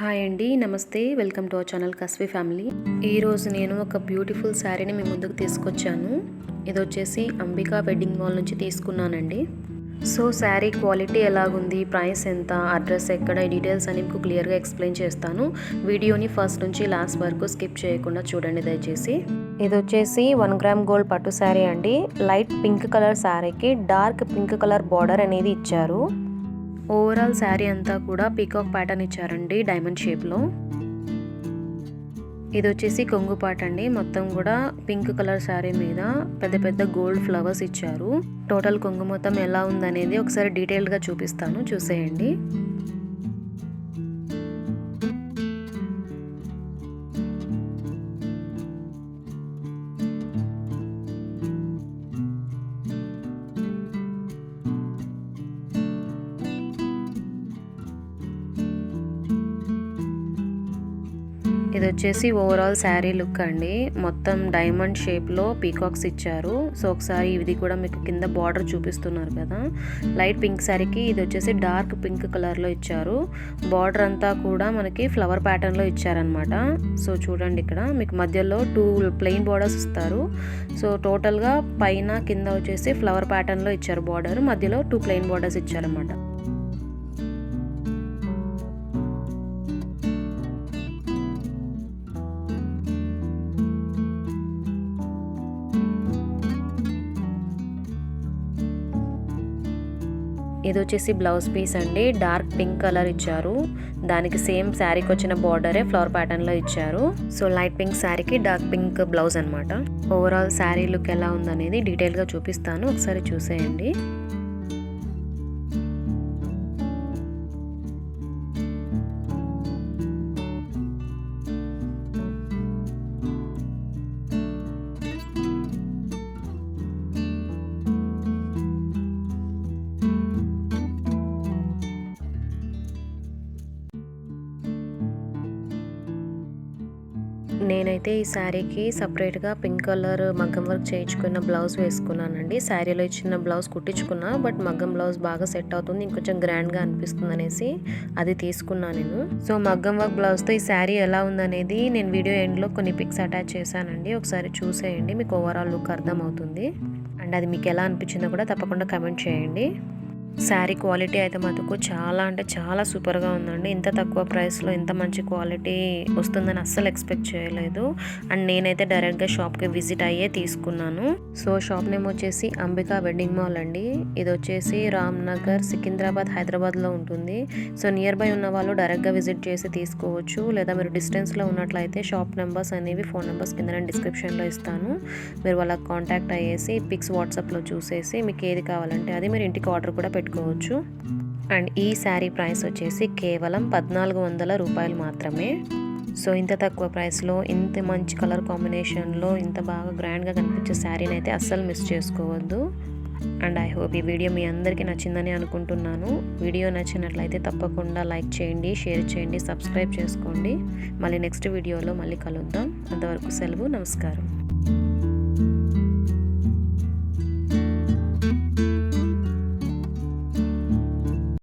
Hi అండి నమస్తే. Welcome to our channel Kasvi family. ఈరోజు నేను ఒక బ్యూటిఫుల్ శారీని మీ ముందుకు తీసుకొచ్చాను. ఇది వచ్చేసి అంబికా వెడ్డింగ్ మాల్ నుంచి తీసుకున్నానండి. సో శారీ క్వాలిటీ ఎలాగుంది ప్రైస్ ఎంత అడ్రస్ ఎక్కడ డీటెయిల్స్ అని మీకు క్లియర్గా ఎక్స్ప్లెయిన్ చేస్తాను. వీడియోని ఫస్ట్ నుంచి లాస్ట్ వరకు స్కిప్ చేయకుండా చూడండి దయచేసి. ఇది వచ్చేసి వన్ గ్రామ్ గోల్డ్ పట్టు శారీ అండి. లైట్ పింక్ కలర్ శారీకి డార్క్ పింక్ కలర్ బార్డర్ అనేది ఇచ్చారు. ఓవరాల్ శారీ అంతా కూడా పీకాక్ ప్యాటర్న్ ఇచ్చారండి డైమండ్ షేప్లో ఇది వచ్చేసి కొంగు పాట అండి. మొత్తం కూడా పింక్ కలర్ శారీ మీద పెద్ద పెద్ద గోల్డ్ ఫ్లవర్స్ ఇచ్చారు. టోటల్ కొంగు మొత్తం ఎలా ఉందనేది ఒకసారి డీటెయిల్డ్గా చూపిస్తాను. చూసేయండి. ఇది వచ్చేసి ఓవరాల్ శారీ లుక్ అండి. మొత్తం డైమండ్ షేప్లో పీకాక్స్ ఇచ్చారు. సో ఒకసారి ఇది కూడా మీకు కింద బార్డర్ చూపిస్తున్నారు కదా. లైట్ పింక్ శారీకి ఇది వచ్చేసి డార్క్ పింక్ కలర్లో ఇచ్చారు. బార్డర్ అంతా కూడా మనకి ఫ్లవర్ ప్యాటర్న్లో ఇచ్చారనమాట సో చూడండి ఇక్కడ. మీకు మధ్యలో టూ ప్లెయిన్ బార్డర్స్ ఇస్తారు. సో టోటల్గా పైన కింద వచ్చేసి ఫ్లవర్ ప్యాటర్న్లో ఇచ్చారు బార్డర్ మధ్యలో టూ ప్లెయిన్ బార్డర్స్ ఇచ్చారనమాట ఇది వచ్చేసి బ్లౌజ్ పీస్ అండి. డార్క్ పింక్ కలర్ ఇచ్చారు. దానికి సేమ్ శారీకి వచ్చిన బార్డరే ఫ్లవర్ ప్యాటర్న్లో ఇచ్చారు. సో లైట్ పింక్ శారీకి డార్క్ పింక్ బ్లౌజ్ అనమాట ఓవరాల్ శారీ లుక్ ఎలా ఉందనేది డీటెయిల్గా చూపిస్తాను. ఒకసారి చూసేయండి. నేనైతే ఈ శారీకి సపరేట్గా పింక్ కలర్ మగ్గం వర్క్ చేయించుకున్న బ్లౌజ్ వేసుకున్నానండి. శారీలో ఇచ్చిన బ్లౌజ్ కుట్టించుకున్నా బట్ మగ్గం బ్లౌజ్ బాగా సెట్ అవుతుంది ఇంకొంచెం గ్రాండ్గా అనిపిస్తుంది అనేసి అది తీసుకున్నాను నేను. సో మగ్గం వర్క్ బ్లౌజ్తో ఈ శారీ ఎలా ఉందనేది నేను వీడియో ఎండ్లో కొన్ని పిక్స్ అటాచ్ చేశానండి. ఒకసారి చూసేయండి మీకు ఓవరాల్ లుక్ అర్థమవుతుంది. అండ్ అది మీకు ఎలా అనిపించిందో కూడా తప్పకుండా కమెంట్ చేయండి. శారీ క్వాలిటీ అయితే మటుకు చాలా అంటే చాలా సూపర్గా ఉందండి. ఇంత తక్కువ ప్రైస్లో ఇంత మంచి క్వాలిటీ వస్తుందని అస్సలు ఎక్స్పెక్ట్ చేయలేదు. అండ్ నేనైతే డైరెక్ట్గా షాప్కి విజిట్ అయ్యే తీసుకున్నాను. సో షాప్ నేమ్ వచ్చేసి అంబికా వెడ్డింగ్ మాల్ అండి. ఇది వచ్చేసి రామ్ నగర్ సికింద్రాబాద్ హైదరాబాద్లో ఉంటుంది. సో నియర్ బై ఉన్న వాళ్ళు డైరెక్ట్గా విజిట్ చేసి తీసుకోవచ్చు. లేదా మీరు డిస్టెన్స్లో ఉన్నట్లయితే షాప్ నెంబర్స్ అనేవి ఫోన్ నెంబర్స్ కింద నేను డిస్క్రిప్షన్లో ఇస్తాను. మీరు వాళ్ళకి కాంటాక్ట్ అయ్యేసి పిక్స్ వాట్సాప్లో చూసేసి మీకు ఏది కావాలంటే అది మీరు ఇంటికి ఆర్డర్ కూడా పెట్టుకోవచ్చు. అండ్ ఈ శారీ ప్రైస్ వచ్చేసి కేవలం పద్నాలుగు వందల రూపాయలు మాత్రమే. సో ఇంత తక్కువ ప్రైస్లో ఇంత మంచి కలర్ కాంబినేషన్లో ఇంత బాగా గ్రాండ్గా కనిపించే శారీని అయితే అస్సలు మిస్ చేసుకోవద్దు. అండ్ ఐ హోప్ ఈ వీడియో మీ అందరికీ నచ్చిందని అనుకుంటున్నాను. వీడియో నచ్చినట్లయితే తప్పకుండా లైక్ చేయండి షేర్ చేయండి సబ్స్క్రైబ్ చేసుకోండి. మళ్ళీ నెక్స్ట్ వీడియోలో మళ్ళీ కలుద్దాం. అంతవరకు సెలవు నమస్కారం.